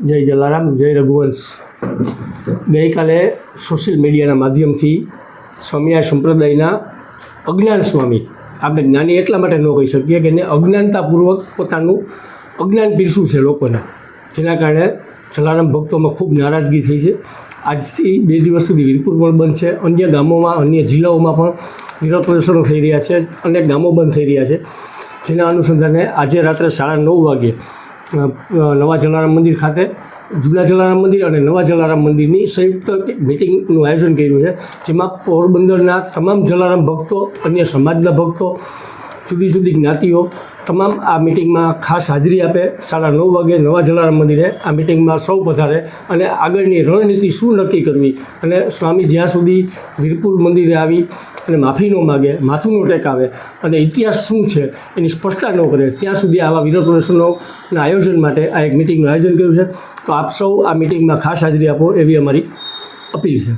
જય જલારામ જય રઘુવંશ. ગઈકાલે સોશિયલ મીડિયાના માધ્યમથી સ્વામિયા સંપ્રદાયના અજ્ઞાન સ્વામી આપણે જ્ઞાની એટલા માટે ન કહી શકીએ કે એને અજ્ઞાનતાપૂર્વક પોતાનું અજ્ઞાન પીરસું છે લોકોને. જેના કારણે જલારામ ભક્તોમાં ખૂબ નારાજગી થઈ છે. આજથી બે દિવસ સુધી વીરપુર પણ બંધ છે. અન્ય ગામોમાં અન્ય જિલ્લાઓમાં પણ વિરોધ પ્રદર્શનો થઈ રહ્યા છે અનેક ગામો બંધ થઈ રહ્યા છે. જેના અનુસંધાને આજે રાત્રે સાડા નવ વાગે અ, અ, નવા જલારામ મંદિર ખાતે જૂના જલારામ મંદિર અને નવા જલારામ મંદિરની સંયુક્ત મિટિંગનું આયોજન કર્યું છે, જેમાં પોરબંદરના તમામ જલારામ ભક્તો, અન્ય સમાજના ભક્તો, જુદી જુદી જ્ઞાતિઓ તમામ આ મિટિંગમાં ખાસ હાજરી આપે. સાડા નવ વાગે નવા જલારામ મંદિરે આ મિટિંગમાં સૌ પધારે અને આગળની રણનીતિ શું નક્કી કરવી અને સ્વામી જ્યાં સુધી વીરપુર મંદિરે આવી અને માફી ન માગે, માથું ન ટેકાવે અને ઇતિહાસ શું છે એની સ્પષ્ટતા ન કરે, ત્યાં સુધી આવા વિરોધ પ્રદર્શનોના આયોજન માટે આ એક મિટિંગનું આયોજન કર્યું છે. તો આપ સૌ આ મિટિંગમાં ખાસ હાજરી આપો એવી અમારી અપીલ છે.